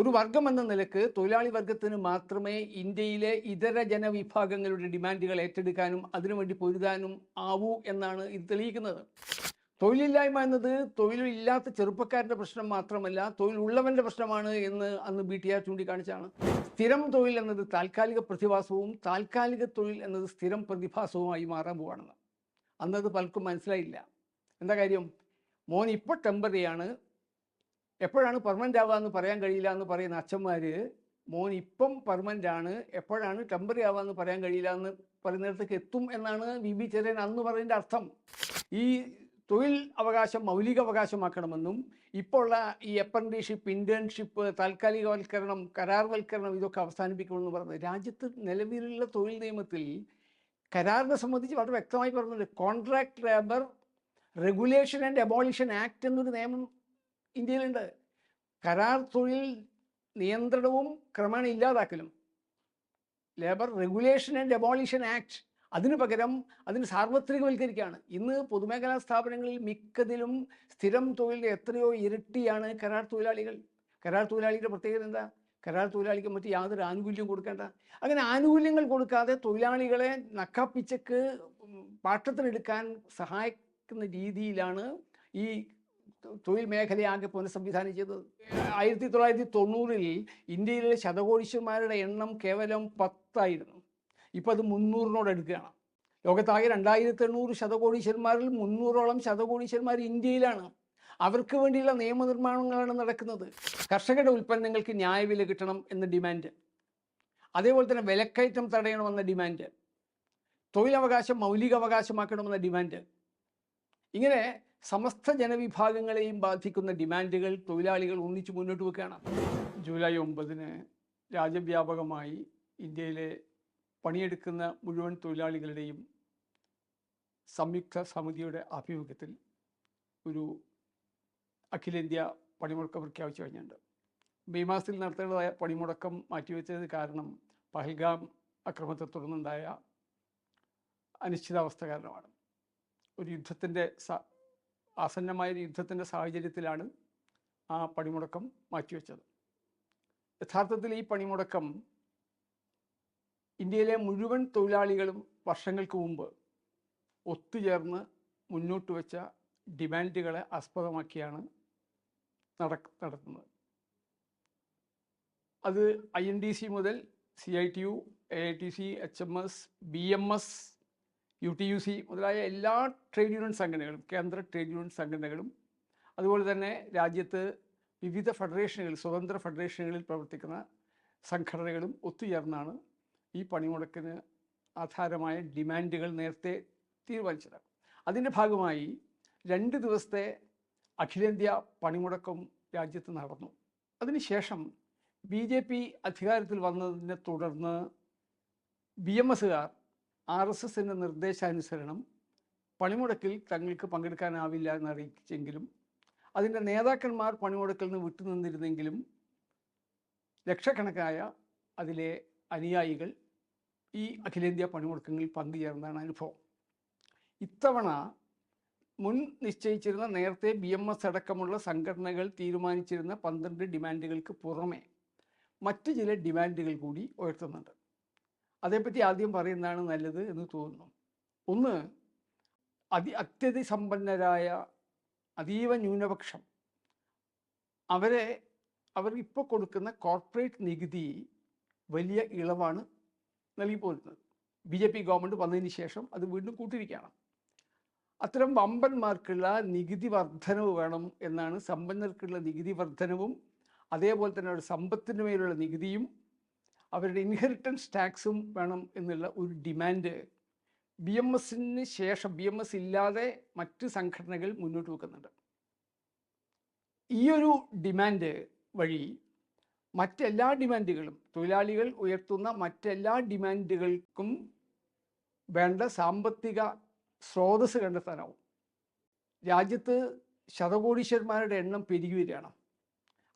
ഒരു വർഗം എന്ന നിലയ്ക്ക് തൊഴിലാളി വർഗത്തിന് മാത്രമേ ഇന്ത്യയിലെ ഇതര ജനവിഭാഗങ്ങളുടെ ഡിമാൻഡുകൾ ഏറ്റെടുക്കാനും അതിനുവേണ്ടി പൊരുതാനും ആവൂ എന്നാണ് ഇത് തെളിയിക്കുന്നത്. തൊഴിലില്ലായ്മ എന്നത് തൊഴിലില്ലാത്ത ചെറുപ്പക്കാരുടെ പ്രശ്നം മാത്രമല്ല തൊഴിലുള്ളവന്റെ പ്രശ്നമാണ് എന്ന് അന്ന് ബി ടി ആർ ചൂണ്ടിക്കാണിച്ചാണ്. സ്ഥിരം തൊഴിൽ എന്നത് താൽക്കാലിക പ്രതിഭാസവും താൽക്കാലിക തൊഴിൽ എന്നത് സ്ഥിരം പ്രതിഭാസവുമായി മാറാൻ പോവാണെന്ന്. അന്നത് പലർക്കും മനസ്സിലായില്ല. എന്താ കാര്യം? മോൻ ഇപ്പോൾ ടെമ്പററിയാണ് എപ്പോഴാണ് പെർമനന്റ് ആവുക എന്ന് പറയാൻ കഴിയില്ല എന്ന് പറയുന്ന അച്ഛന്മാർ മോൻ ഇപ്പം പെർമനന്റ് ആണ് എപ്പോഴാണ് ടെമ്പററി ആവുക എന്ന് പറയാൻ കഴിയില്ല എന്ന് പറയുന്നിടത്തേക്ക് എത്തും എന്നാണ് വി ബി ചെറിയൻ അന്ന് പറയുന്നതിന്റെ അർത്ഥം. ഈ തൊഴിൽ അവകാശം മൗലിക അവകാശമാക്കണമെന്നും ഇപ്പോൾ ഉള്ള ഈ അപ്രന്റീഷിപ്പ് ഇന്റേൺഷിപ്പ് താൽക്കാലികവൽക്കരണം കരാർവൽക്കരണം ഇതൊക്കെ അവസാനിപ്പിക്കണമെന്ന് പറഞ്ഞത് രാജ്യത്ത് നിലവിലുള്ള തൊഴിൽ നിയമത്തിൽ കരാറിനെ സംബന്ധിച്ച് വളരെ വ്യക്തമായി പറഞ്ഞിട്ടുണ്ട്. Contract labour regulation and abolition act എന്നൊരു നിയമം ഇന്ത്യയിലുണ്ട്. കരാർ തൊഴിൽ നിയന്ത്രണവും ക്രമേണ ഇല്ലാതാക്കലും. Labour regulation and demolition act അതിനു പകരം അതിന് സാർവത്രികവൽക്കരിക്കുകയാണ് ഇന്ന് പൊതുമേഖലാ സ്ഥാപനങ്ങളിൽ മിക്കതിലും സ്ഥിരം തൊഴിലിന്റെ എത്രയോ ഇരട്ടിയാണ് കരാർ തൊഴിലാളികൾ. കരാർ തൊഴിലാളിയുടെ പ്രത്യേകത എന്താ? കരാർ തൊഴിലാളിക്ക് മറ്റ് യാതൊരു ആനുകൂല്യം കൊടുക്കേണ്ട. അങ്ങനെ ആനുകൂല്യങ്ങൾ കൊടുക്കാതെ തൊഴിലാളികളെ നക്കാപ്പിച്ചക്ക് പാട്ടത്തിനെടുക്കാൻ സഹായിക്കുന്ന രീതിയിലാണ് ഈ തൊഴിൽ മേഖലയെ ആകെ പുനഃസംവിധാനം ചെയ്തത് ആയിരത്തി തൊള്ളായിരത്തി തൊണ്ണൂറിൽ ഇന്ത്യയിലെ ശതകോടീശ്വരന്മാരുടെ എണ്ണം കേവലം പത്തായിരുന്നു. ഇപ്പോൾ അത് മുന്നൂറിനോട് എടുക്കുകയാണ് ലോകത്താകെ രണ്ടായിരത്തി എണ്ണൂറ് ശതകോടീശ്വരന്മാരിൽ മുന്നൂറോളം ശതകോടീശ്വരന്മാർ ഇന്ത്യയിലാണ്. അവർക്ക് വേണ്ടിയുള്ള നിയമനിർമ്മാണങ്ങളാണ് നടക്കുന്നത്. കർഷകരുടെ ഉൽപ്പന്നങ്ങൾക്ക് ന്യായവില കിട്ടണം എന്ന ഡിമാൻഡ്. അതേപോലെ തന്നെ വിലക്കയറ്റം തടയണമെന്ന ഡിമാൻഡ്. തൊഴിലവകാശം മൗലികാവകാശമാക്കണമെന്ന ഡിമാൻഡ്. ഇങ്ങനെ സമസ്ത ജനവിഭാഗങ്ങളെയും ബാധിക്കുന്ന ഡിമാൻഡുകൾ തൊഴിലാളികൾ ഒന്നിച്ചു മുന്നോട്ട് വെക്കുകയാണ്. ജൂലൈ ഒമ്പതിന് രാജ്യവ്യാപകമായി ഇന്ത്യയിലെ പണിയെടുക്കുന്ന മുഴുവൻ തൊഴിലാളികളുടെയും സംയുക്ത സമിതിയുടെ ആഭിമുഖ്യത്തിൽ ഒരു അഖിലേന്ത്യാ പണിമുടക്കം പ്രഖ്യാപിച്ചു കഴിഞ്ഞിട്ടുണ്ട്. മെയ് മാസത്തിൽ നടത്തേണ്ടതായ പണിമുടക്കം മാറ്റിവെച്ചത് കാരണം പഹൽഗാം അക്രമത്തെ തുടർന്നുണ്ടായ അനിശ്ചിതാവസ്ഥ കാരണമാണ്. ഒരു യുദ്ധത്തിന്റെ ആസന്നമായ യുദ്ധത്തിന്റെ സാഹചര്യത്തിലാണ് ആ പണിമുടക്കം മാറ്റിവെച്ചത്. യഥാർത്ഥത്തിൽ ഈ പണിമുടക്കം ഇന്ത്യയിലെ മുഴുവൻ തൊഴിലാളികളും വർഷങ്ങൾക്ക് മുമ്പ് ഒത്തുചേർന്ന് മുന്നോട്ട് വെച്ച ഡിമാൻഡുകളെ ആസ്പദമാക്കിയാണ് നട നടത്തുന്നത്. അത് ഐ എൻ ഡി സി മുതൽ C I T U A I T U C H M S B M S U T U മുതലായ എല്ലാ ട്രേഡ് യൂണിയൻ സംഘടനകളും കേന്ദ്ര ട്രേഡ് യൂണിയൻ സംഘടനകളും അതുപോലെ തന്നെ രാജ്യത്ത് വിവിധ ഫെഡറേഷനുകൾ സ്വതന്ത്ര ഫെഡറേഷനുകളിൽ പ്രവർത്തിക്കുന്ന സംഘടനകളും ഒത്തുചേർന്നാണ് ഈ പണിമുടക്കിന് ആധാരമായ ഡിമാൻഡുകൾ നേരത്തെ തീരുമാനിച്ചത്. അതിന്റെ ഭാഗമായി രണ്ട് ദിവസത്തെ അഖിലേന്ത്യാ പണിമുടക്കം രാജ്യത്ത് നടന്നു. അതിനുശേഷം ബി ജെ പി അധികാരത്തിൽ വന്നതിനെ തുടർന്ന് ബി എം എസുകാർ ആർ എസ് എസിന്റെ നിർദ്ദേശാനുസരണം പണിമുടക്കിൽ തങ്ങൾക്ക് പങ്കെടുക്കാനാവില്ല എന്ന് അറിയിച്ചെങ്കിലും അതിന്റെ നേതാക്കന്മാർ പണിമുടക്കിൽ നിന്ന് വിട്ടുനിന്നിരുന്നെങ്കിലും ലക്ഷക്കണക്കായ അതിലെ അനുയായികൾ ഈ അഖിലേന്ത്യാ പണിമുടക്കങ്ങളിൽ പങ്കുചേർന്നതാണ് അനുഭവം. ഇത്തവണ മുൻ നിശ്ചയിച്ചിരുന്ന നേരത്തെ ബി എം എസ് അടക്കമുള്ള സംഘടനകൾ തീരുമാനിച്ചിരുന്ന പന്ത്രണ്ട് ഡിമാൻഡുകൾക്ക് പുറമെ മറ്റ് ചില ഡിമാൻഡുകൾ കൂടി ഉയർത്തുന്നുണ്ട്. അതേപ്പറ്റി ആദ്യം പറയുന്നതാണ് നല്ലത് എന്ന് തോന്നുന്നു. ഒന്ന് അതി അത്യധി സമ്പന്നരായ അതീവ ന്യൂനപക്ഷം. അവരെ അവർ ഇപ്പോൾ കൊടുക്കുന്ന കോർപ്പറേറ്റ് നികുതി വലിയ ഇളവാണ് നൽകി പോരുന്നത്. ബി ജെ പി ഗവൺമെന്റ് വന്നതിന് ശേഷം അത് വീണ്ടും കൂട്ടിയിരിക്കുകയാണ് അത്തരം വമ്പന്മാർക്കുള്ള നികുതി വർധനവ് വേണം എന്നാണ് സമ്പന്നർക്കുള്ള നികുതി വർധനവും അതേപോലെ തന്നെ ഒരു സമ്പത്തിന് മേലുള്ള നികുതിയും അവരുടെ ഇൻഹെറിറ്റൻസ് ടാക്സും വേണം എന്നുള്ള ഒരു ഡിമാൻഡ് ബി എം എസിന് ശേഷം ബി എം എസ് ഇല്ലാതെ മറ്റ് സംഘടനകൾ മുന്നോട്ട് വെക്കുന്നുണ്ട്. ഈ ഒരു ഡിമാൻഡ് വഴി മറ്റെല്ലാ ഡിമാൻഡുകളും തൊഴിലാളികൾ ഉയർത്തുന്ന മറ്റെല്ലാ ഡിമാൻഡുകൾക്കും വേണ്ട സാമ്പത്തിക സ്രോതസ് കണ്ടെത്താനാവും രാജ്യത്ത് ശതകോടീശ്വരന്മാരുടെ എണ്ണം പെരുകി വരികയാണ്.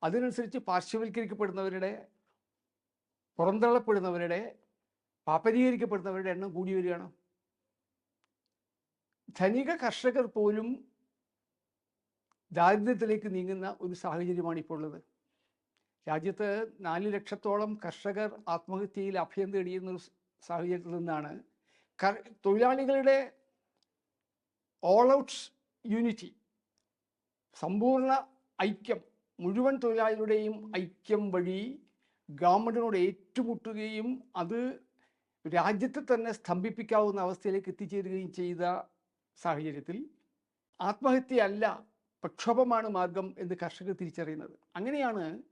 അതിനനുസരിച്ച് പാർശ്വവൽക്കരിക്കപ്പെടുന്നവരുടെ പുറന്തള്ളപ്പെടുന്നവരുടെ പാപ്പരീകരിക്കപ്പെടുന്നവരുടെ എണ്ണം കൂടി വരികയാണ്. ധനിക കർഷകർ പോലും ദാരിദ്ര്യത്തിലേക്ക് നീങ്ങുന്ന ഒരു സാഹചര്യമാണ് ഇപ്പോൾ ഉള്ളത്. രാജ്യത്ത് നാല് ലക്ഷത്തോളം കർഷകർ ആത്മഹത്യയിൽ അഭയം തേടിയുന്ന ഒരു സാഹചര്യത്തിൽ നിന്നാണ് തൊഴിലാളികളുടെ ഓൾ ഔട്ട് യൂണിറ്റി സമ്പൂർണ ഐക്യം മുഴുവൻ തൊഴിലാളികളുടെയും ഐക്യം വഴി ഗവൺമെന്റിനോട് ഏറ്റുമുട്ടുകയും അത് രാജ്യത്തെ തന്നെ സ്തംഭിപ്പിക്കാവുന്ന അവസ്ഥയിലേക്ക് എത്തിച്ചേരുകയും ചെയ്ത സാഹചര്യത്തിൽ ആത്മഹത്യയല്ല പ്രക്ഷോഭമാണ് മാർഗം എന്ന് കർഷകർ തിരിച്ചറിയുന്നത്. അങ്ങനെയാണ്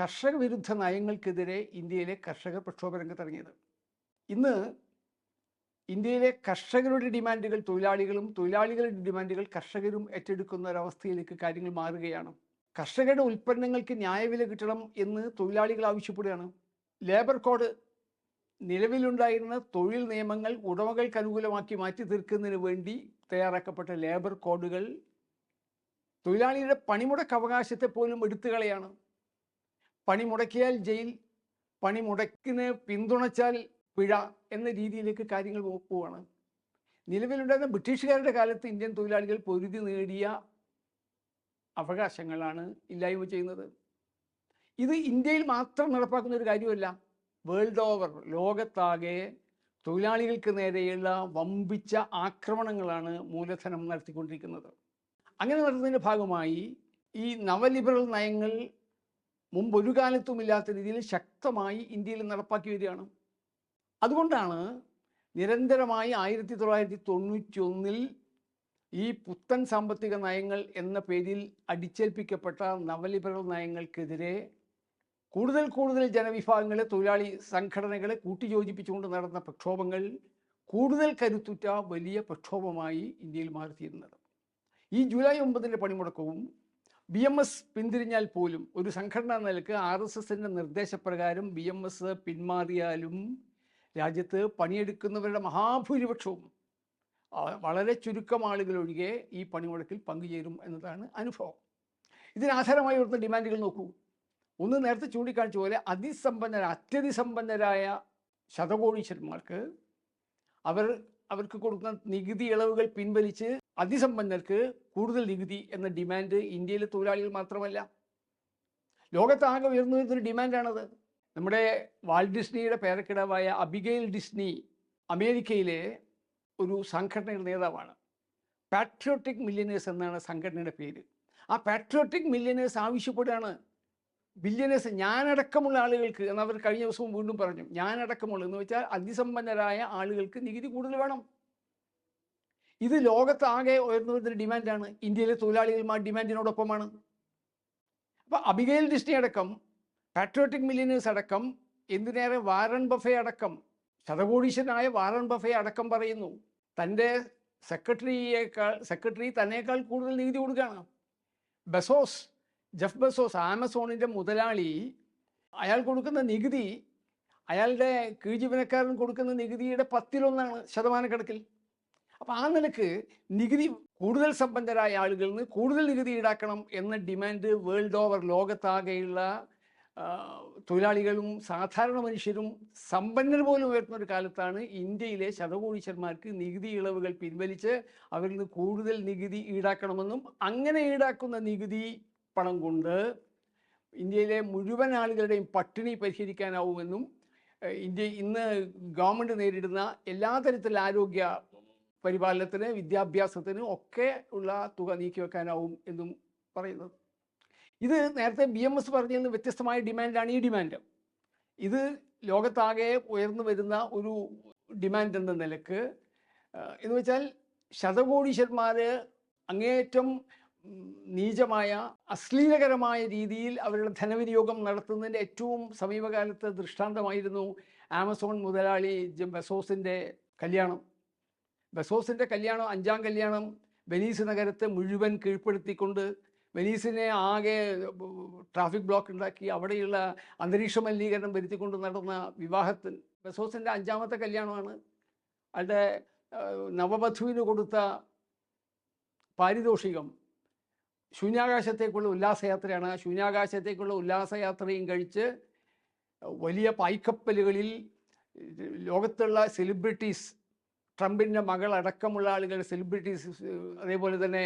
കർഷക വിരുദ്ധ നയങ്ങൾക്കെതിരെ ഇന്ത്യയിലെ കർഷകർ പ്രക്ഷോഭ രംഗത്തിറങ്ങിയത്. ഇന്ന് ഇന്ത്യയിലെ കർഷകരുടെ ഡിമാൻഡുകൾ തൊഴിലാളികളും തൊഴിലാളികളുടെ ഡിമാൻഡുകൾ കർഷകരും ഏറ്റെടുക്കുന്ന ഒരവസ്ഥയിലേക്ക് കാര്യങ്ങൾ മാറുകയാണ്. കർഷകരുടെ ഉൽപ്പന്നങ്ങൾക്ക് ന്യായവില കിട്ടണം എന്ന് തൊഴിലാളികൾ ആവശ്യപ്പെടുകയാണ്. ലേബർ കോഡ് നിലവിലുണ്ടായിരുന്ന തൊഴിൽ നിയമങ്ങൾ ഉടമകൾക്ക് അനുകൂലമാക്കി മാറ്റി തീർക്കുന്നതിന് വേണ്ടി തയ്യാറാക്കപ്പെട്ട ലേബർ കോഡുകൾ തൊഴിലാളിയുടെ പണിമുടക്ക് അവകാശത്തെ പോലും എടുത്തുകളയാണ് പണിമുടക്കിയാൽ ജയിൽ പണിമുടക്കിന് പിന്തുണച്ചാൽ പിഴ എന്ന രീതിയിലേക്ക് കാര്യങ്ങൾ പോവുകയാണ് നിലവിലുണ്ടായിരുന്ന ബ്രിട്ടീഷുകാരുടെ കാലത്ത് ഇന്ത്യൻ തൊഴിലാളികൾ പൊരുതി നേടിയ അവകാശങ്ങളാണ് ഇല്ലായ്മ ചെയ്യുന്നത്. ഇത് ഇന്ത്യയിൽ മാത്രം നടപ്പാക്കുന്ന ഒരു കാര്യമല്ല. വേൾഡ് ഓവർ ലോകത്താകെ തൊഴിലാളികൾക്ക് നേരെയുള്ള വമ്പിച്ച ആക്രമണങ്ങളാണ് മൂലധനം നടത്തിക്കൊണ്ടിരിക്കുന്നത്. അങ്ങനെ നടത്തുന്നതിന്റെ ഭാഗമായി ഈ നവലിബറൽ നയങ്ങൾ മുമ്പ് ഒരു കാലത്തും ഇല്ലാത്ത രീതിയിൽ ശക്തമായി ഇന്ത്യയിൽ നടപ്പാക്കി വരികയാണ്. അതുകൊണ്ടാണ് നിരന്തരമായി ആയിരത്തി തൊള്ളായിരത്തി തൊണ്ണൂറ്റി ഒന്നിൽ ഈ പുത്തൻ സാമ്പത്തിക നയങ്ങൾ എന്ന പേരിൽ അടിച്ചേൽപ്പിക്കപ്പെട്ട നവലിബറൽ നയങ്ങൾക്കെതിരെ കൂടുതൽ കൂടുതൽ ജനവിഭാഗങ്ങളെ തൊഴിലാളി സംഘടനകളെ കൂട്ടിയോജിപ്പിച്ചുകൊണ്ട് നടന്ന പ്രക്ഷോഭങ്ങൾ കൂടുതൽ കരുത്തുറ്റ വലിയ പ്രക്ഷോഭമായി ഇന്ത്യയിൽ മാറിത്തീരുന്നത്. ഈ ജൂലൈ ഒമ്പതിന്റെ പണിമുടക്കവും ബി എം എസ് പിന്തിരിഞ്ഞാൽ പോലും ഒരു സംഘടനാ നിലയ്ക്ക് ആർ എസ് എസിന്റെ നിർദ്ദേശപ്രകാരം ബി എം എസ് പിന്മാറിയാലും രാജ്യത്ത് പണിയെടുക്കുന്നവരുടെ മഹാഭൂരിപക്ഷവും വളരെ ചുരുക്കം ആളുകൾ ഒഴികെ ഈ പണിമുടക്കിൽ പങ്കുചേരും എന്നതാണ് അനുഭവം. ഇതിനാധാരമായി വരുന്ന ഡിമാൻഡുകൾ നോക്കൂ. ഒന്ന് നേരത്തെ ചൂണ്ടിക്കാണിച്ച പോലെ അതിസമ്പന്നര അത്യതിസമ്പന്നരായ ശതകോടീശ്വരന്മാർക്ക് അവർ അവർക്ക് കൊടുക്കുന്ന നികുതി ഇളവുകൾ പിൻവലിച്ച് അതിസമ്പന്നർക്ക് കൂടുതൽ നികുതി എന്ന ഡിമാൻഡ് ഇന്ത്യയിലെ തൊഴിലാളികൾ മാത്രമല്ല. ലോകത്താകെ ഉയർന്നു വരുന്നൊരു ഡിമാൻഡാണത്. നമ്മുടെ വാൾഡിസ്നിയുടെ പേരക്കിടാവായ അബിഗെയിൽ ഡിസ്നി അമേരിക്കയിലെ ഒരു സംഘടനയുടെ നേതാവാണ്. പാട്രിയോട്ടിക് മില്യനേഴ്സ് എന്നാണ് സംഘടനയുടെ പേര്. ആ പാട്രിയോട്ടിക് മില്യനേഴ്സ് ആവശ്യപ്പെടുകയാണ്. ബില്യനേഴ്സ് ഞാനടക്കമുള്ള ആളുകൾക്ക് എന്ന് അവർ കഴിഞ്ഞ ദിവസവും വീണ്ടും പറഞ്ഞു ഞാനടക്കമുള്ള എന്ന് വെച്ചാൽ അതിസമ്പന്നരായ ആളുകൾക്ക് നികുതി കൂടുതൽ വേണം. ഇത് ലോകത്താകെ ഉയർന്നു വരുന്നൊരു ഡിമാൻഡാണ്. ഇന്ത്യയിലെ തൊഴിലാളികളും ആ ഡിമാൻഡിനോടൊപ്പമാണ്. അപ്പോൾ അബിഗേൽ ഡിസ്നി അടക്കം പാട്രിയോട്ടിക് മില്യനേഴ്സ് അടക്കം എന്തിനേറെ വാരൺ ബഫെ അടക്കം ശതകോടീശ്വരനായ വാറൻ ബഫെ അടക്കം പറയുന്നു തന്റെ സെക്രട്ടറിയേക്കാൾ സെക്രട്ടറി തന്നേക്കാൾ കൂടുതൽ നികുതി കൊടുക്കുകയാണ്. ബസോസ് ജഫ് ബസോസ് ആമസോണിന്റെ മുതലാളി അയാൾ കൊടുക്കുന്ന നികുതി അയാളുടെ കീഴ്ജീവനക്കാരൻ കൊടുക്കുന്ന നികുതിയുടെ പത്തിലൊന്നാണ് ശതമാനക്കണക്കിൽ. അപ്പോൾ ആ നിലയ്ക്ക് നികുതി കൂടുതൽ സമ്പന്നരായ ആളുകളിൽ നിന്ന് കൂടുതൽ നികുതി ഈടാക്കണം എന്ന ഡിമാൻഡ് വേൾഡ് ഓവർ ലോകത്താകെയുള്ള തൊഴിലാളികളും സാധാരണ മനുഷ്യരും സമ്പന്നർ പോലും ഉയർത്തുന്ന ഒരു കാലത്താണ് ഇന്ത്യയിലെ ശതകോടീശ്വരന്മാർക്ക് നികുതി ഇളവുകൾ പിൻവലിച്ച് അവരിൽ നിന്ന് കൂടുതൽ നികുതി ഈടാക്കണമെന്നും അങ്ങനെ ഈടാക്കുന്ന നികുതി പണം കൊണ്ട് ഇന്ത്യയിലെ മുഴുവൻ ആളുകളുടെയും പട്ടിണി പരിഹരിക്കാനാവുമെന്നും ഇന്ത്യ ഇന്ന് ഗവൺമെന്റ് നേരിടുന്ന എല്ലാ തരത്തിലുള്ള ആരോഗ്യ പരിപാലനത്തിന് വിദ്യാഭ്യാസത്തിന് ഒക്കെ ഉള്ള തുക നീക്കി വെക്കാനാവും എന്നും പറയുന്നത്. ഇത് നേരത്തെ ബി എം എസ് പറഞ്ഞതിൽ നിന്ന് വ്യത്യസ്തമായ ഡിമാൻഡാണ് ഈ ഡിമാൻഡ്. ഇത് ലോകത്താകെ ഉയർന്നു വരുന്ന ഒരു ഡിമാൻഡ് എന്ന നിലയ്ക്ക് എന്ന് വെച്ചാൽ ശതകോടീശ്വരന്മാർ അങ്ങേയറ്റം നീചമായ അശ്ലീലകരമായ രീതിയിൽ അവരുടെ ധനവിനിയോഗം നടത്തുന്നതിന്റെ ഏറ്റവും സമീപകാലത്തെ ദൃഷ്ടാന്തമായിരുന്നു ആമസോൺ മുതലാളി ബസോസിന്റെ കല്യാണം. ബസോസിന്റെ കല്യാണം അഞ്ചാം കല്യാണം വെനീസ് നഗരത്തെ മുഴുവൻ കീഴ്പ്പെടുത്തിക്കൊണ്ട് വെനീസിനെ ആകെ ട്രാഫിക് ബ്ലോക്ക് ഉണ്ടാക്കി അവിടെയുള്ള അന്തരീക്ഷ മലിനീകരണം വരുത്തിക്കൊണ്ട് നടന്ന വിവാഹത്തിൽ ബസോസിന്റെ അഞ്ചാമത്തെ കല്യാണമാണ്. അയാളുടെ നവവധുവിന് കൊടുത്ത പാരിതോഷികം. ശൂന്യാകാശത്തേക്കുള്ള ഉല്ലാസയാത്രയാണ്. ആ ശൂന്യാകാശത്തേക്കുള്ള ഉല്ലാസയാത്രയും കഴിച്ച് വലിയ പായ്ക്കപ്പലുകളിൽ ലോകത്തുള്ള സെലിബ്രിറ്റീസ് ട്രംപിന്റെ മകൾ അടക്കമുള്ള ആളുകൾ സെലിബ്രിറ്റീസ് അതേപോലെ തന്നെ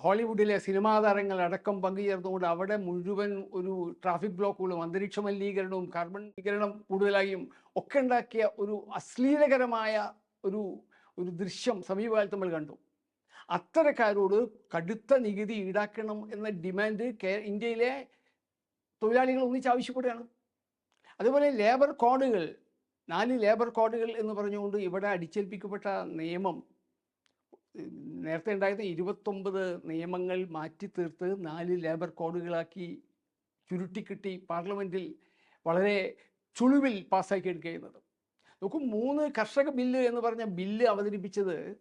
ഹോളിവുഡിലെ സിനിമാ താരങ്ങൾ അടക്കം പങ്കുചേർന്നുകൊണ്ട് അവിടെ മുഴുവൻ ഒരു ട്രാഫിക് ബ്ലോക്കുകളും അന്തരീക്ഷ മലിനീകരണവും കാർബൺ മലിനീകരണം കൂടുതലായും ഒക്കെ ഉണ്ടാക്കിയ ഒരു അശ്ലീലകരമായ ഒരു ഒരു ദൃശ്യം സമീപകാലത്ത് നമ്മൾ കണ്ടു. അത്തരക്കാരോട് കടുത്ത നികുതി ഈടാക്കണം എന്ന ഡിമാൻഡ് കേ ഇന്ത്യയിലെ തൊഴിലാളികൾ ഒന്നിച്ച് ആവശ്യപ്പെടുകയാണ്. അതുപോലെ ലേബർ കോഡുകൾ നാല് ലേബർ കോഡുകൾ എന്ന് പറഞ്ഞുകൊണ്ട് ഇവിടെ അടിച്ചേൽപ്പിക്കപ്പെട്ട നിയമം നേരത്തെ ഉണ്ടായിരുന്ന ഇരുപത്തൊമ്പത് നിയമങ്ങൾ മാറ്റി തീർത്ത് നാല് ലേബർ കോഡുകളാക്കി ചുരുട്ടിക്കിട്ടി പാർലമെന്റിൽ വളരെ ചുളിവിൽ പാസ്സാക്കി ചെയ്യുന്നത്. നോക്കൂ മൂന്ന് കർഷക ബില്ല് എന്ന് പറഞ്ഞ ബില്ല് അവതരിപ്പിച്ചത്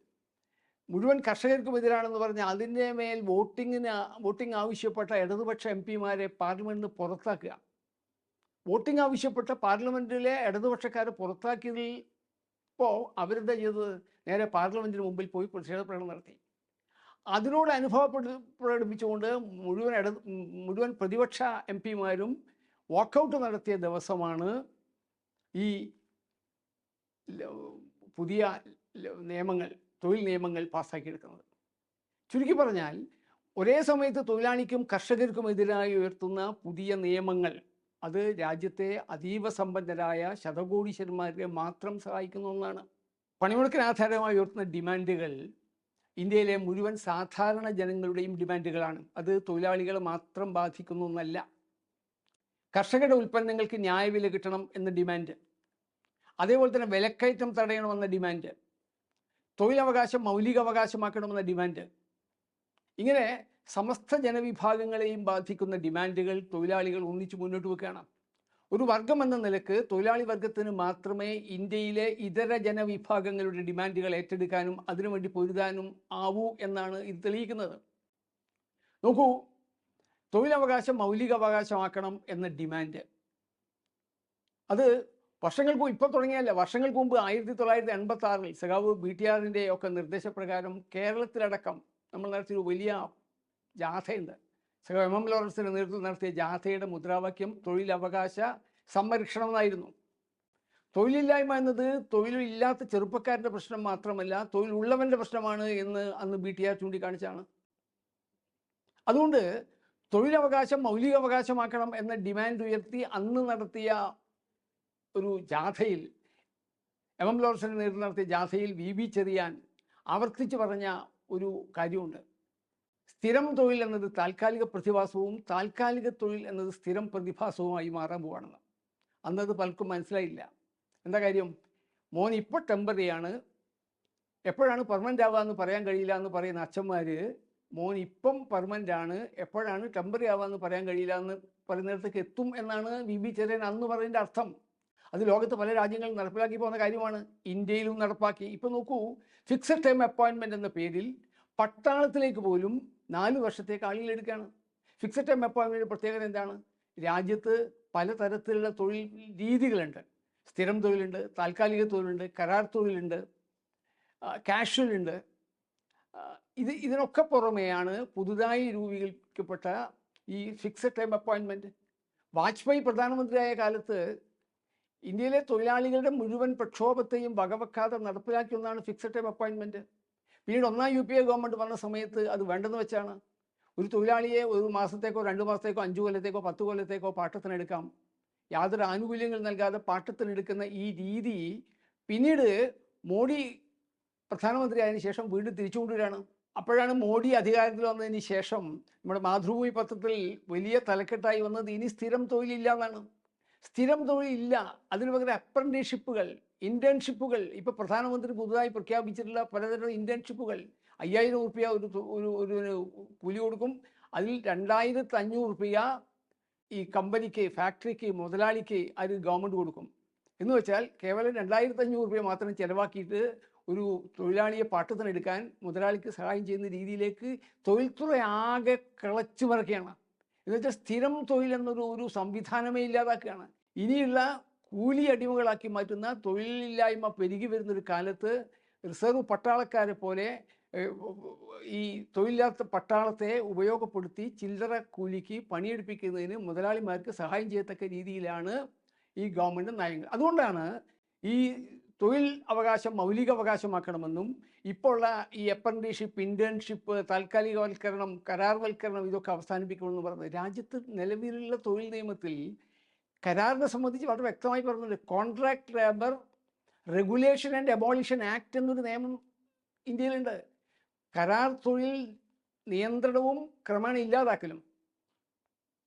മുഴുവൻ കർഷകർക്കും എതിരാണെന്ന് പറഞ്ഞ് അതിന്റെ മേൽ വോട്ടിങ്ങിന് വോട്ടിംഗ് ആവശ്യപ്പെട്ട ഇടതുപക്ഷ എം പിമാരെ പാർലമെന്റിൽ നിന്ന് പുറത്താക്കുക. വോട്ടിംഗ് ആവശ്യപ്പെട്ട പാർലമെന്റിലെ ഇടതുപക്ഷക്കാരെ പുറത്താക്കിയതിൽ ഇപ്പോൾ അവരെന്താ ചെയ്തത്? നേരെ പാർലമെന്റിന് മുമ്പിൽ പോയി പ്രതിഷേധ പ്രകടനം നടത്തി. അതിനോട് അനുഭവപ്പെടു പ്രകടിപ്പിച്ചുകൊണ്ട് മുഴുവൻ ഇട മുഴുവൻ പ്രതിപക്ഷ എം പിമാരും വാക്കൗട്ട് നടത്തിയ ദിവസമാണ് ഈ പുതിയ നിയമങ്ങൾ തൊഴിൽ നിയമങ്ങൾ പാസ്സാക്കിയെടുക്കുന്നത്. ചുരുക്കി പറഞ്ഞാൽ ഒരേ സമയത്ത് തൊഴിലാളിക്കും കർഷകർക്കും എതിരായി ഉയർത്തുന്ന പുതിയ നിയമങ്ങൾ അത് രാജ്യത്തെ അതീവ സമ്പന്നരായ ശതകോടീശ്വരന്മാരെ മാത്രം സഹായിക്കുന്ന ഒന്നാണ്. പണിമുടക്കിന് ആധാരമായി ഉയർത്തുന്ന ഡിമാൻഡുകൾ ഇന്ത്യയിലെ മുഴുവൻ സാധാരണ ജനങ്ങളുടെയും ഡിമാൻഡുകളാണ്. അത് തൊഴിലാളികളെ മാത്രം ബാധിക്കുന്ന ഒന്നല്ല കർഷകരുടെ ഉൽപ്പന്നങ്ങൾക്ക് ന്യായവില കിട്ടണം എന്ന ഡിമാൻഡ്. അതേപോലെ തന്നെ വിലക്കയറ്റം തടയണമെന്ന ഡിമാൻഡ്. തൊഴിലവകാശം മൗലിക അവകാശമാക്കണമെന്ന ഡിമാൻഡ്. ഇങ്ങനെ സമസ്ത ജനവിഭാഗങ്ങളെയും ബാധിക്കുന്ന ഡിമാൻഡുകൾ തൊഴിലാളികൾ ഒന്നിച്ചു മുന്നോട്ട് വെക്കുകയാണ്. ഒരു വർഗം എന്ന നിലയ്ക്ക് തൊഴിലാളി വർഗത്തിന് മാത്രമേ ഇന്ത്യയിലെ ഇതര ജനവിഭാഗങ്ങളുടെ ഡിമാൻഡുകൾ ഏറ്റെടുക്കാനും അതിനുവേണ്ടി പൊരുതാനും ആവൂ എന്നാണ് ഇത് തെളിയിക്കുന്നത്. നോക്കൂ തൊഴിലവകാശം മൗലിക അവകാശമാക്കണം എന്ന ഡിമാൻഡ്. അത് വർഷങ്ങൾക്ക് ഇപ്പോൾ തുടങ്ങിയല്ല വർഷങ്ങൾക്ക് മുമ്പ് ആയിരത്തി തൊള്ളായിരത്തി എൺപത്തി ആറിൽ സഖാവ് ബി ടി ആറിന്റെ ഒക്കെ നിർദ്ദേശപ്രകാരം കേരളത്തിലടക്കം നമ്മൾ നടത്തിയൊരു വലിയ ജാഥയുണ്ട്. സഖാവ് എം എം ലോറൻസിന്റെ നേതൃത്വത്തിൽ നടത്തിയ ജാഥയുടെ മുദ്രാവാക്യം തൊഴിലവകാശ സംരക്ഷണം എന്നായിരുന്നു തൊഴിലില്ലായ്മ എന്നത് തൊഴിലില്ലാത്ത ചെറുപ്പക്കാരുടെ പ്രശ്നം മാത്രമല്ല തൊഴിലുള്ളവന്റെ പ്രശ്നമാണ് എന്ന് അന്ന് ബി ടി ആർ ചൂണ്ടിക്കാണിച്ചാണ് അതുകൊണ്ട് തൊഴിലവകാശം മൗലിക അവകാശമാക്കണം എന്ന ഡിമാൻഡ് ഉയർത്തി അന്ന് നടത്തിയ ഒരു ജാഥയിൽ എം എം ലോറൻസിന്റെ നേതൃത്വം നടത്തിയ ജാഥയിൽ വി ബി ചെറിയാൻ ആവർത്തിച്ച് പറഞ്ഞ ഒരു കാര്യമുണ്ട്. സ്ഥിരം തൊഴിൽ എന്നത് താൽക്കാലിക പ്രതിഭാസവും താൽക്കാലിക തൊഴിൽ എന്നത് സ്ഥിരം പ്രതിഭാസവുമായി മാറാൻ പോവാണെന്ന്. അന്നത് പലർക്കും മനസ്സിലായില്ല. എന്താ കാര്യം? മോൻ ഇപ്പോൾ ടെമ്പറിയാണ്. എപ്പോഴാണ് പെർമനന്റ് ആവുക എന്ന് പറയാൻ കഴിയില്ല എന്ന് പറയുന്ന അച്ഛന്മാർ മോൻ ഇപ്പം പെർമനന്റ് ആണ്. എപ്പോഴാണ് ടെമ്പറി ആവുക എന്ന് പറയാൻ കഴിയില്ല എന്ന് പറയുന്നിടത്തേക്ക് എത്തും എന്നാണ് വി ബി ചെറിയൻ അന്ന് പറയുന്നതിന്റെ അർത്ഥം. അത് ലോകത്ത് പല രാജ്യങ്ങളും നടപ്പിലാക്കി പോകുന്ന കാര്യമാണ്. ഇന്ത്യയിലും നടപ്പാക്കി. ഇപ്പം നോക്കൂ ഫിക്സഡ് ടൈം അപ്പോയിൻമെന്റ് എന്ന പേരിൽ പട്ടാളത്തിലേക്ക് പോലും നാല് വർഷത്തേക്ക് ആളുകൾ എടുക്കുകയാണ്. ഫിക്സഡ് ടൈം അപ്പോയിൻമെന്റ് പ്രത്യേകത എന്താണ്? രാജ്യത്ത് പലതരത്തിലുള്ള തൊഴിൽ രീതികളുണ്ട്. സ്ഥിരം തൊഴിലുണ്ട് താൽക്കാലിക തൊഴിലുണ്ട് കരാർ തൊഴിലുണ്ട് കാഷ്വൽ ഉണ്ട് ഇത് ഇതിനൊക്കെ പുറമെയാണ് പുതുതായി രൂപീകരിക്കപ്പെട്ട ഈ ഫിക്സഡ് ടൈം അപ്പോയിൻമെന്റ് വാജ്പേയി പ്രധാനമന്ത്രിയായ കാലത്ത് ഇന്ത്യയിലെ തൊഴിലാളികളുടെ മുഴുവൻ പ്രക്ഷോഭത്തെയും വകവെക്കാതെ നടപ്പിലാക്കിയ ഒന്നാണ് ഫിക്സഡ് ടൈം അപ്പോയിൻമെന്റ് പിന്നീട് ഒന്നാം യു പി എ ഗവൺമെന്റ് വന്ന സമയത്ത് അത് വേണ്ടെന്ന് വെച്ചാണ്. ഒരു തൊഴിലാളിയെ ഒരു മാസത്തേക്കോ രണ്ട് മാസത്തേക്കോ അഞ്ചു കൊല്ലത്തേക്കോ പത്ത് കൊല്ലത്തേക്കോ പാട്ടത്തിനെടുക്കാം യാതൊരു ആനുകൂല്യങ്ങൾ നൽകാതെ പാട്ടത്തിനെടുക്കുന്ന ഈ രീതി പിന്നീട് മോഡി പ്രധാനമന്ത്രി ആയതിനു ശേഷം വീണ്ടും തിരിച്ചുകൊണ്ടുവരികയാണ് അപ്പോഴാണ് മോഡി അധികാരത്തിൽ വന്നതിന് ശേഷം നമ്മുടെ മാതൃഭൂമി പത്രത്തിൽ വലിയ തലക്കെട്ടായി വന്നത് ഇനി സ്ഥിരം തൊഴിലില്ല എന്നാണ്. സ്ഥിരം തൊഴിലില്ല. അതിനു പകരം അപ്രന്റീഷിപ്പുകൾ ഇന്റേൺഷിപ്പുകൾ ഇപ്പോൾ പ്രധാനമന്ത്രി പുതുതായി പ്രഖ്യാപിച്ചിട്ടുള്ള പലതരം ഇന്റേൺഷിപ്പുകൾ അയ്യായിരം റുപ്യ ഒരു ഒരു ഒരു കൂലി കൊടുക്കും. അതിൽ രണ്ടായിരത്തി അഞ്ഞൂറ് റുപ്യ ഈ കമ്പനിക്ക് ഫാക്ടറിക്ക് മുതലാളിക്ക് അത് ഗവൺമെന്റ് കൊടുക്കും. എന്ന് വെച്ചാൽ കേവലം രണ്ടായിരത്തി അഞ്ഞൂറ് റുപ്യ മാത്രം ചിലവാക്കിയിട്ട് ഒരു തൊഴിലാളിയെ പാട്ടത്തിനെടുക്കാൻ മുതലാളിക്ക് സഹായം ചെയ്യുന്ന രീതിയിലേക്ക് തൊഴിൽത്തുറ ആകെ കിളച്ചു മറക്കുകയാണ്. എന്ന് വെച്ചാൽ സ്ഥിരം തൊഴിൽ എന്നൊരു ഒരു സംവിധാനമേ ഇല്ലാതാക്കുകയാണ്. ഇനിയുള്ള കൂലി അടിമകളാക്കി മാറ്റുന്ന തൊഴിലില്ലായ്മ പെരുകി വരുന്നൊരു കാലത്ത് റിസർവ് പട്ടാളക്കാരെ പോലെ ഈ തൊഴിലില്ലാത്ത പട്ടാളത്തെ ഉപയോഗപ്പെടുത്തി ചില്ലറ കൂലിക്ക് പണിയെടുപ്പിക്കുന്നതിന് മുതലാളിമാർക്ക് സഹായം ചെയ്യത്തക്ക രീതിയിലാണ് ഈ ഗവൺമെന്റ് നയങ്ങൾ. അതുകൊണ്ടാണ് ഈ തൊഴിൽ അവകാശം മൗലിക അവകാശമാക്കണമെന്നും ഇപ്പോൾ ഉള്ള ഈ അപ്രന്റീഷിപ്പ് ഇന്റേൺഷിപ്പ് താൽക്കാലികവൽക്കരണം കരാർവൽക്കരണം ഇതൊക്കെ അവസാനിപ്പിക്കണമെന്ന് പറഞ്ഞത് രാജ്യത്ത് നിലവിലുള്ള തൊഴിൽ നിയമത്തിൽ കരാറിനെ സംബന്ധിച്ച് വളരെ വ്യക്തമായി പറഞ്ഞിട്ടുണ്ട്. Contract labour regulation and abolition act എന്നൊരു നിയമം ഇന്ത്യയിലുണ്ട്. കരാർ തൊഴിൽ നിയന്ത്രണവും ക്രമേണ ഇല്ലാതാക്കലും.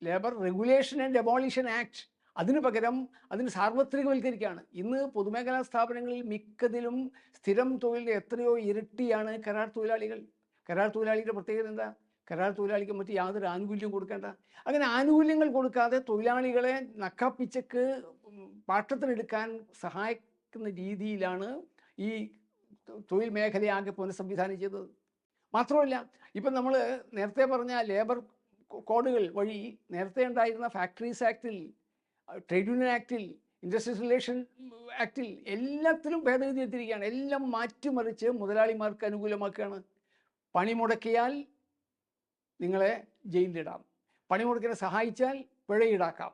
Labour regulation and abolition act അതിനു പകരം അതിന് സാർവത്രികവൽക്കരിക്കുകയാണ്. ഇന്ന് പൊതുമേഖലാ സ്ഥാപനങ്ങളിൽ മിക്കതിലും സ്ഥിരം തൊഴിലിന്റെ എത്രയോ ഇരട്ടിയാണ് കരാർ തൊഴിലാളികൾ. കരാർ തൊഴിലാളിയുടെ പ്രത്യേകത എന്താ? കരാർ തൊഴിലാളിക്ക് മറ്റ് യാതൊരു ആനുകൂല്യം കൊടുക്കേണ്ട. അങ്ങനെ ആനുകൂല്യങ്ങൾ കൊടുക്കാതെ തൊഴിലാളികളെ നക്കാപ്പിച്ചക്ക് പാട്ടത്തിനെടുക്കാൻ സഹായിക്കുന്ന രീതിയിലാണ് ഈ തൊഴിൽ മേഖലയാകെ പുനഃസംവിധാനം ചെയ്തത്. മാത്രമല്ല ഇപ്പം നമ്മൾ നേരത്തെ പറഞ്ഞ ലേബർ കോഡുകൾ വഴി നേരത്തെ ഉണ്ടായിരുന്ന ഫാക്ടറീസ് ആക്ടിൽ ട്രേഡ് യൂണിയൻ ആക്ടിൽ ഇൻഡസ്ട്രിയൽ റിലേഷൻ ആക്ടിൽ എല്ലാത്തിലും ഭേദഗതി എത്തിയിരിക്കുകയാണ് എല്ലാം മാറ്റിമറിച്ച് മുതലാളിമാർക്ക് അനുകൂലമാക്കുകയാണ്. പണി മുടക്കിയാൽ നിങ്ങളെ ജയിലിലിടാം. പണി മുടക്കിനെ സഹായിച്ചാൽ പിഴ ഈടാക്കാം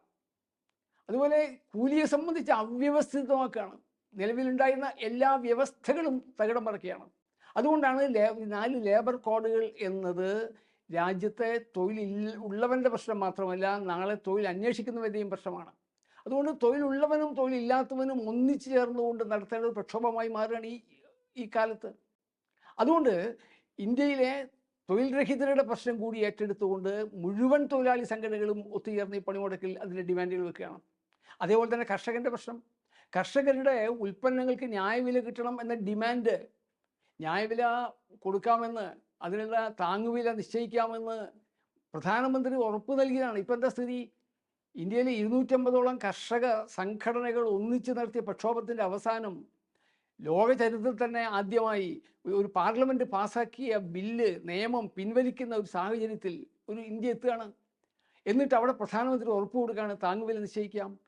അതുപോലെ കൂലിയെ സംബന്ധിച്ച് അവ്യവസ്ഥിതമാക്കുകയാണ്. നിലവിലുണ്ടായിരുന്ന എല്ലാ വ്യവസ്ഥകളും തകിടം മറിക്കുകയാണ്. അതുകൊണ്ടാണ് നാല് ലേബർ കോഡുകൾ എന്നത് രാജ്യത്തെ തൊഴിൽ ഉള്ളവന്റെ പ്രശ്നം മാത്രമല്ല നാളെ തൊഴിൽ അന്വേഷിക്കുന്നവരുടെയും പ്രശ്നമാണ്. അതുകൊണ്ട് തൊഴിലുള്ളവനും തൊഴിലില്ലാത്തവനും ഒന്നിച്ചു ചേർന്നുകൊണ്ട് നടത്തേണ്ടത് പ്രക്ഷോഭമായി മാറുകയാണ് ഈ ഈ കാലത്ത്. അതുകൊണ്ട് ഇന്ത്യയിലെ തൊഴിൽ രഹിതരുടെ പ്രശ്നം കൂടി ഏറ്റെടുത്തുകൊണ്ട് മുഴുവൻ തൊഴിലാളി സംഘടനകളും ഒത്തുചേർന്ന് ഈ പണിമുടക്കിൽ അതിന്റെ ഡിമാൻഡുകൾ വെക്കുകയാണ്. അതേപോലെ തന്നെ കർഷകന്റെ പ്രശ്നം. കർഷകരുടെ ഉൽപ്പന്നങ്ങൾക്ക് ന്യായവില കിട്ടണം എന്ന ഡിമാൻഡ് ന്യായവില കൊടുക്കാമെന്ന് അതിനുള്ള താങ്ങുവില നിശ്ചയിക്കാമെന്ന് പ്രധാനമന്ത്രി ഉറപ്പ് നൽകിയതാണ്. ഇപ്പം എന്താ സ്ഥിതി? ഇന്ത്യയിലെ ഇരുന്നൂറ്റമ്പതോളം കർഷക സംഘടനകൾ ഒന്നിച്ചു നടത്തിയ പ്രക്ഷോഭത്തിന്റെ അവസാനം ലോക ചരിത്രത്തിൽ തന്നെ ആദ്യമായി ഒരു പാർലമെന്റ് പാസാക്കിയ ബില്ല് നിയമം പിൻവലിക്കുന്ന ഒരു സാഹചര്യത്തിൽ ഒരു ഇന്ത്യ എത്തുകയാണ്. എന്നിട്ട് അവിടെ പ്രധാനമന്ത്രി ഉറപ്പ് കൊടുക്കുകയാണ് താങ്ങുവില നിശ്ചയിക്കാം.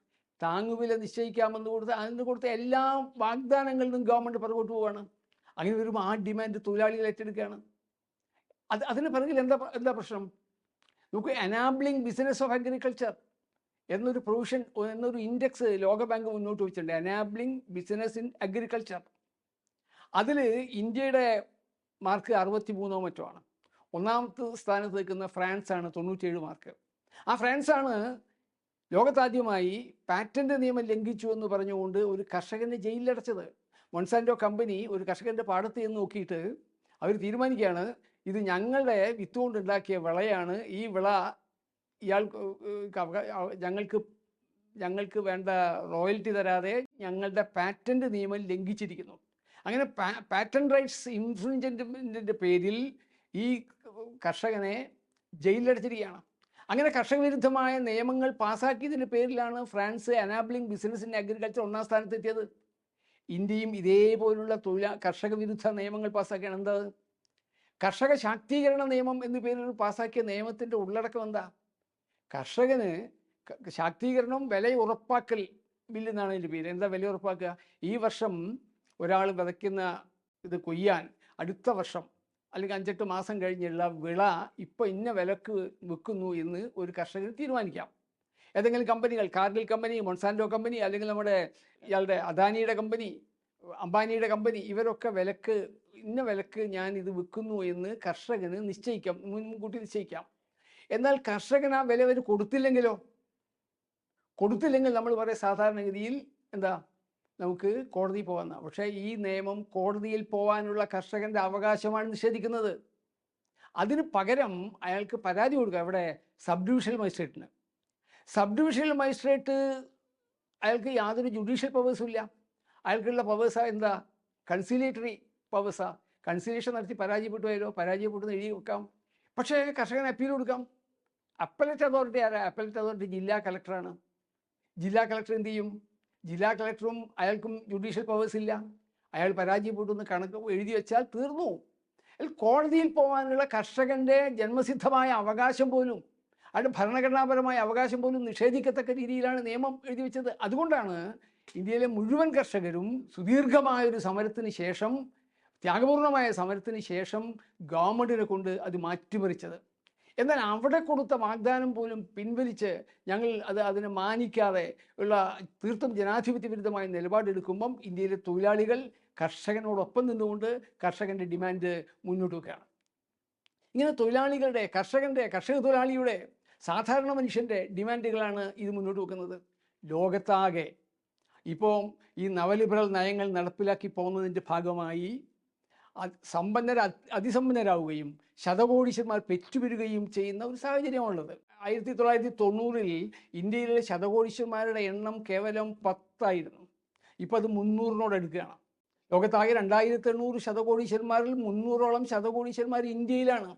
താങ്ങുവില നിശ്ചയിക്കാമെന്ന് കൊടുത്ത് അതിന് കൊടുത്ത എല്ലാ വാഗ്ദാനങ്ങളിൽ നിന്നും ഗവൺമെന്റ് പുറകോട്ട് പോവുകയാണ്. അങ്ങനെ വരുമ്പോൾ ആ ഡിമാൻഡ് തൊഴിലാളികൾ ഏറ്റെടുക്കുകയാണ്. അത് അതിന് പിറകിൽ എന്താ എന്താ പ്രശ്നം? നോക്കൂ എനാബിളിംഗ് ബിസിനസ് ഓഫ് അഗ്രികൾച്ചർ എന്നൊരു പ്രൊവിഷൻ എന്നൊരു ഇൻഡെക്സ് ലോകബാങ്ക് മുന്നോട്ട് വെച്ചിട്ടുണ്ട്. എനാബിളിംഗ് ബിസിനസ് ഇൻ അഗ്രികൾച്ചർ അതിൽ ഇന്ത്യയുടെ മാർക്ക് അറുപത്തി മൂന്നോ മറ്റോ ആണ്. ഒന്നാമത്തെ സ്ഥാനത്ത് നിൽക്കുന്ന ഫ്രാൻസാണ് തൊണ്ണൂറ്റേഴ് മാർക്ക് ആ ഫ്രാൻസാണ് ലോകത്താദ്യമായി പാറ്റന്റ് നിയമം ലംഘിച്ചു എന്ന് പറഞ്ഞുകൊണ്ട് ഒരു കർഷകനെ ജയിലിലടച്ചത്. മൊൺസാൻഡോ കമ്പനി ഒരു കർഷകന്റെ പാടത്ത് ചെന്ന് നോക്കിയിട്ട് അവർ തീരുമാനിക്കുകയാണ് ഇത് ഞങ്ങളുടെ വിത്തുകൊണ്ടുണ്ടാക്കിയ വിളയാണ്. ഈ വിള ഇയാൾ ഞങ്ങൾക്ക് ഞങ്ങൾക്ക് വേണ്ട റോയൽറ്റി തരാതെ ഞങ്ങളുടെ പാറ്റന്റ് നിയമം ലംഘിച്ചിരിക്കുന്നു. അങ്ങനെ പാറ്റന്റ് റൈറ്റ്സ് ഇൻഫ്ലുവൻസിന്റെ പേരിൽ ഈ കർഷകനെ ജയിലിലടച്ചിരിക്കുകയാണ്. അങ്ങനെ കർഷക വിരുദ്ധമായ നിയമങ്ങൾ പാസാക്കിയതിന്റെ പേരിലാണ് France enabling business in agriculture ഒന്നാം സ്ഥാനത്തെത്തിയത്. ഇന്ത്യയും ഇതേപോലുള്ള തൊഴില കർഷക വിരുദ്ധ നിയമങ്ങൾ പാസ്സാക്കിയാണ് എന്താ? കർഷക ശാക്തീകരണ നിയമം എന്ന പേരിൽ പാസ്സാക്കിയ നിയമത്തിന്റെ ഉള്ളടക്കം എന്താ? കർഷകന് ശാക്തീകരണം വില ഉറപ്പാക്കൽ ബില്ല് എന്നാണ് അതിന്റെ പേര്. എന്താ വില ഉറപ്പാക്കുക? ഈ വർഷം ഒരാൾ വിതയ്ക്കുന്ന ഇത് കൊയ്യാൻ അടുത്ത വർഷം അല്ലെങ്കിൽ അഞ്ചെട്ട് മാസം കഴിഞ്ഞുള്ള വിള ഇപ്പോൾ ഇന്ന വിലക്ക് വിൽക്കുന്നു എന്ന് ഒരു കർഷകന് തീരുമാനിക്കാം. ഏതെങ്കിലും കമ്പനികൾ കാർഗിൽ കമ്പനി മൊൺസാൻഡോ കമ്പനി അല്ലെങ്കിൽ നമ്മുടെ ഇയാളുടെ അദാനിയുടെ കമ്പനി അംബാനിയുടെ കമ്പനി ഇവരൊക്കെ വിലക്ക് ഇന്ന വിലക്ക് ഞാൻ ഇത് വിൽക്കുന്നു എന്ന് കർഷകന് നിശ്ചയിക്കാം മുൻകൂട്ടി നിശ്ചയിക്കാം. എന്നാൽ കർഷകൻ ആ വില അവർ കൊടുത്തില്ലെങ്കിലോ? കൊടുത്തില്ലെങ്കിൽ നമ്മൾ പറയും സാധാരണഗതിയിൽ എന്താ? നമുക്ക് കോടതിയിൽ പോകാമെന്ന പക്ഷേ ഈ നിയമം കോടതിയിൽ പോകാനുള്ള കർഷകന്റെ അവകാശമാണ് നിഷേധിക്കുന്നത്. അതിന് പകരം അയാൾക്ക് പരാതി കൊടുക്കുക അവിടെ സബ് ഡിവിഷണൽ മജിസ്ട്രേറ്റിന്. സബ് ഡിവിഷണൽ മജിസ്ട്രേറ്റ് അയാൾക്ക് യാതൊരു ജുഡീഷ്യൽ പവേഴ്സും ഇല്ല. അയാൾക്കുള്ള പവേഴ്സ എന്താ? കൺസിലേറ്ററി പവേഴ്സാ. കൺസിലേഷൻ നടത്തി പരാജയപ്പെട്ടു വരുമോ പരാജയപ്പെട്ടു എഴുതി വെക്കാം. പക്ഷേ കർഷകന് അപ്പീൽ കൊടുക്കാം. അപ്പലറ്റ് അതോറിറ്റി ആരാ? അപ്പലറ്റ് അതോറിറ്റി ജില്ലാ കളക്ടറാണ്. ജില്ലാ കളക്ടർ എന്ത് ചെയ്യും? ജില്ലാ കളക്ടറും അയാൾക്കും ജുഡീഷ്യൽ പവേഴ്സ് ഇല്ല. അയാൾ പരാജയപ്പെട്ടു എന്ന് കണക്ക് എഴുതി വെച്ചാൽ തീർന്നു. കോടതിയിൽ പോകാനുള്ള കർഷകന്റെ ജന്മസിദ്ധമായ അവകാശം പോലും അയാളുടെ ഭരണഘടനാപരമായ അവകാശം പോലും നിഷേധിക്കത്തക്ക രീതിയിലാണ് നിയമം എഴുതി വെച്ചത്. അതുകൊണ്ടാണ് ഇന്ത്യയിലെ മുഴുവൻ കർഷകരും സുദീർഘമായ ഒരു സമരത്തിന് ശേഷം ത്യാഗപൂർണമായ സമരത്തിന് ശേഷം ഗവൺമെന്റിനെ കൊണ്ട് അത് മാറ്റിമറിച്ചത്. എന്നാൽ അവിടെ കൊടുത്ത വാഗ്ദാനം പോലും പിൻവലിച്ച് ഞങ്ങൾ അത് അതിനെ മാനിക്കാതെ ഉള്ള തീർത്തും ജനാധിപത്യ വിരുദ്ധമായ നിലപാടെടുക്കുമ്പം ഇന്ത്യയിലെ തൊഴിലാളികൾ കർഷകനോടൊപ്പം നിന്നുകൊണ്ട് കർഷകന്റെ ഡിമാൻഡ് മുന്നോട്ട് വെക്കുകയാണ്. ഇങ്ങനെ തൊഴിലാളികളുടെ കർഷകന്റെ കർഷക തൊഴിലാളിയുടെ സാധാരണ മനുഷ്യന്റെ ഡിമാൻഡുകളാണ് ഇത് മുന്നോട്ട് വെക്കുന്നത്. ലോകത്താകെ ഇപ്പോൾ ഈ നവലിബറൽ നയങ്ങൾ നടപ്പിലാക്കി പോകുന്നതിന്റെ ഭാഗമായി സമ്പന്നര ശതകോടീശന്മാർ പെറ്റുപിരുകയും ചെയ്യുന്ന ഒരു സാഹചര്യമാണുള്ളത്. ആയിരത്തി തൊള്ളായിരത്തി തൊണ്ണൂറിൽ ഇന്ത്യയിലെ ശതകോടീശന്മാരുടെ എണ്ണം കേവലം പത്തായിരുന്നു. ഇപ്പോൾ അത് മുന്നൂറിനോട് അടുക്കുകയാണ്. ലോകത്താകെ രണ്ടായിരത്തി എണ്ണൂറ് ശതകോടീശന്മാരിൽ മുന്നൂറോളം ശതകോടീശന്മാർ ഇന്ത്യയിലാണ്.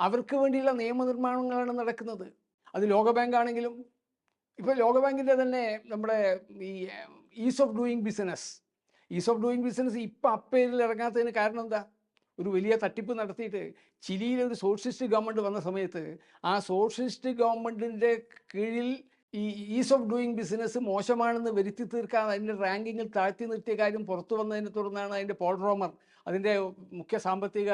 അവർക്ക് വേണ്ടിയുള്ള നിയമനിർമ്മാണങ്ങളാണ് നടക്കുന്നത്. അത് ലോകബാങ്ക് ആണെങ്കിലും ഇപ്പോൾ ലോകബാങ്കിന്റെ തന്നെ നമ്മുടെ ഈ ease of doing business. Ease of doing business ഇപ്പം അപ്പേരിൽ ഇറങ്ങാത്തതിന് കാരണം എന്താ? ഒരു വലിയ തട്ടിപ്പ് നടത്തിയിട്ട് ചിലിയിലെ ഒരു സോഷ്യലിസ്റ്റ് ഗവൺമെന്റ് വന്ന സമയത്ത് ആ സോഷ്യലിസ്റ്റ് ഗവൺമെന്റിന്റെ കീഴിൽ ഈ ഈസ് ഓഫ് ഡൂയിങ് ബിസിനസ് മോശമാണെന്ന് വരുത്തി തീർക്കാൻ അതിന്റെ റാങ്കിങ്ങിൽ താഴ്ത്തി നിർത്തിയ കാര്യം പുറത്തു വന്നതിനെ തുടർന്നാണ് അതിന്റെ പോൾ റോമർ അതിന്റെ മുഖ്യ സാമ്പത്തിക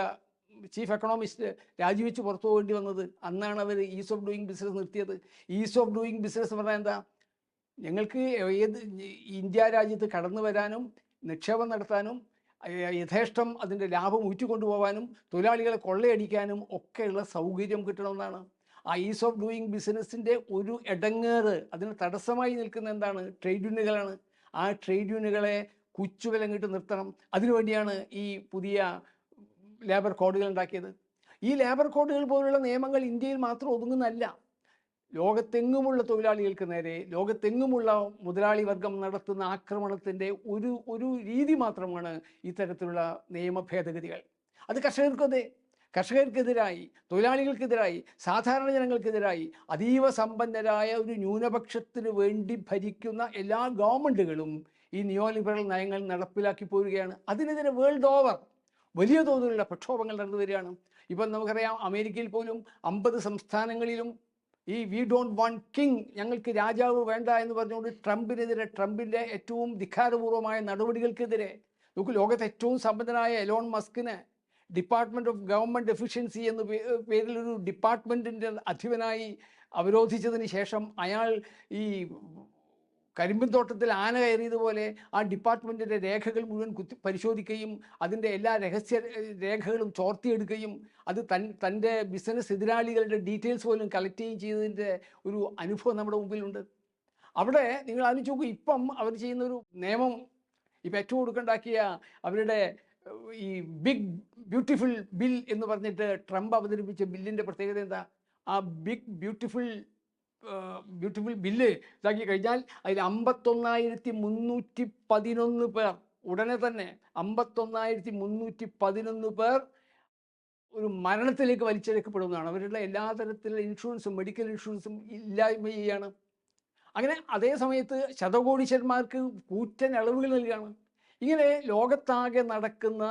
ചീഫ് എക്കണോമിസ്റ്റ് രാജിവെച്ച് പുറത്തു പോകേണ്ടി വന്നത്. അന്നാണ് അവർ ഈസ് ഓഫ് ഡൂയിങ് ബിസിനസ് നിർത്തിയത്. ഈസ് ഓഫ് ഡൂയിങ് ബിസിനസ് പറഞ്ഞാൽ എന്താ? ഞങ്ങൾക്ക് ഏത് ഇന്ത്യ രാജ്യത്ത് കടന്നു വരാനും നിക്ഷേപം നടത്താനും യഥേഷ്ടം അതിന്റെ ലാഭം ഊറ്റിക്കൊണ്ടുപോകാനും തൊഴിലാളികളെ കൊള്ളയടിക്കാനും ഒക്കെയുള്ള സൗകര്യം കിട്ടണമെന്നാണ്. ആ ഈസ് ഓഫ് ഡൂയിങ് ബിസിനസ്സിന്റെ ഒരു ഇടങ്ങേറ് അതിന് തടസ്സമായി നിൽക്കുന്ന എന്താണ്? ട്രേഡ് യൂണിയനുകളാണ്. ആ ട്രേഡ് യൂണിയനുകളെ കുച്ചുവിലങ്ങിട്ട് നിർത്തണം. അതിനുവേണ്ടിയാണ് ഈ പുതിയ ലേബർ കോഡുകൾ ഉണ്ടാക്കിയത്. ഈ ലേബർ കോഡുകൾ പോലുള്ള നിയമങ്ങൾ ഇന്ത്യയിൽ മാത്രം ഒതുങ്ങുന്നതല്ല. ലോകത്തെങ്ങുമുള്ള തൊഴിലാളികൾക്ക് നേരെ ലോകത്തെങ്ങുമുള്ള മുതലാളി വർഗം നടത്തുന്ന ആക്രമണത്തിന്റെ ഒരു ഒരു രീതി മാത്രമാണ് ഇത്തരത്തിലുള്ള നിയമ ഭേദഗതികൾ. അത് കർഷകർക്കതെ കർഷകർക്കെതിരായി തൊഴിലാളികൾക്കെതിരായി സാധാരണ ജനങ്ങൾക്കെതിരായി അതീവ സമ്പന്നരായ ഒരു ന്യൂനപക്ഷത്തിന് വേണ്ടി ഭരിക്കുന്ന എല്ലാ ഗവൺമെന്റുകളും ഈ നിയോ ലിബറൽ നയങ്ങൾ നടപ്പിലാക്കി പോരുകയാണ്. അതിനെതിരെ വേൾഡ് ഓവർ വലിയ തോതിലുള്ള പ്രക്ഷോഭങ്ങൾ നടന്നു വരികയാണ് ഇപ്പം നമുക്കറിയാം അമേരിക്കയിൽ പോലും അമ്പത് സംസ്ഥാനങ്ങളിലും ഈ വി ഡോണ്ട് വാണ്ട് കിങ് ഞങ്ങൾക്ക് രാജാവ് വേണ്ട എന്ന് പറഞ്ഞുകൊണ്ട് ട്രംപിനെതിരെ ട്രംപിന്റെ ഏറ്റവും ധിക്കാരപൂർവമായ നടപടികൾക്കെതിരെ നമുക്ക് ലോകത്തെ ഏറ്റവും സമ്പന്നനായ എലോൺ മസ്കിന് ഡിപ്പാർട്ട്മെന്റ് ഓഫ് ഗവൺമെന്റ് എഫിഷ്യൻസി എന്ന പേരിലൊരു ഡിപ്പാർട്ട്മെന്റിന്റെ അധിപനായി അവരോധിച്ചതിന് ശേഷം അയാൾ ഈ കരിമ്പിൻ തോട്ടത്തിൽ ആന കയറിയതുപോലെ ആ ഡിപ്പാർട്ട്മെന്റിന്റെ രേഖകൾ മുഴുവൻ കുത്തി പരിശോധിക്കുകയും അതിന്റെ എല്ലാ രഹസ്യ രേഖകളും ചോർത്തിയെടുക്കുകയും അത് തൻ തന്റെ ബിസിനസ് എതിരാളികളുടെ ഡീറ്റെയിൽസ് പോലും കളക്ട് ചെയ്യുകയും ചെയ്തതിന്റെ ഒരു അനുഭവം നമ്മുടെ മുമ്പിലുണ്ട്. അവിടെ നിങ്ങൾ ആലോചിച്ച് നോക്കൂ ഇപ്പം അവർ ചെയ്യുന്ന ഒരു നിയമം ഇപ്പം ഏറ്റവും കൊടുക്കേണ്ടാക്കിയ അവരുടെ ഈ ബിഗ് ബ്യൂട്ടിഫുൾ ബിൽ എന്ന് പറഞ്ഞിട്ട് ട്രംപ് അവതരിപ്പിച്ച ബില്ലിന്റെ പ്രത്യേകത എന്താ? ആ ബിഗ് ബ്യൂട്ടിഫുൾ ബ്യൂട്ടിഫുൾ ബില്ല് ഇതാക്കി കഴിഞ്ഞാൽ അതിൽ അമ്പത്തൊന്നായിരത്തി മുന്നൂറ്റി പതിനൊന്ന് പേർ ഉടനെ തന്നെ അമ്പത്തൊന്നായിരത്തി മുന്നൂറ്റി പതിനൊന്ന് പേർ ഒരു മരണത്തിലേക്ക് വലിച്ചെടുക്കപ്പെടുന്നതാണ്. അവരുടെ എല്ലാ തരത്തിലുള്ള ഇൻഷുറൻസും മെഡിക്കൽ ഇൻഷുറൻസും ഇല്ലായ്മ ചെയ്യുകയാണ് അങ്ങനെ അതേ സമയത്ത് ശതകോടീശ്വരന്മാർക്ക് കൂറ്റൻ ഇളവുകൾ നൽകുകയാണ്. ഇങ്ങനെ ലോകത്താകെ നടക്കുന്ന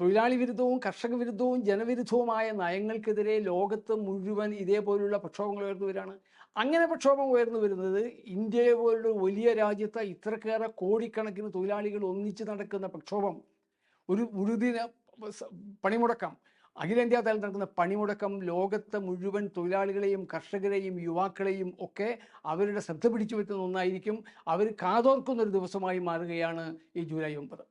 തൊഴിലാളി വിരുദ്ധവും കർഷക വിരുദ്ധവും ജനവിരുദ്ധവുമായ നയങ്ങൾക്കെതിരെ ലോകത്ത് മുഴുവൻ ഇതേപോലുള്ള പ്രക്ഷോഭങ്ങൾ ഉയർന്നു വരികയാണ് അങ്ങനെ പ്രക്ഷോഭം ഉയർന്നു വരുന്നത് ഇന്ത്യയെ പോലുള്ള വലിയ രാജ്യത്തെ ഇത്രക്കേറെ കോടിക്കണക്കിന് തൊഴിലാളികൾ ഒന്നിച്ച് നടക്കുന്ന പ്രക്ഷോഭം. ഒരു മുഴുദിന പണിമുടക്കം. അഖിലേന്ത്യാ തലത്തിൽ നടക്കുന്ന പണിമുടക്കം ലോകത്തെ മുഴുവൻ തൊഴിലാളികളെയും കർഷകരെയും യുവാക്കളെയും ഒക്കെ അവരുടെ ശ്രദ്ധ പിടിച്ചു പറ്റുന്ന ഒന്നായിരിക്കും. അവർ കാതോർക്കുന്ന ഒരു ദിവസമായി മാറുകയാണ് ഈ ജൂലൈ ഒമ്പത്.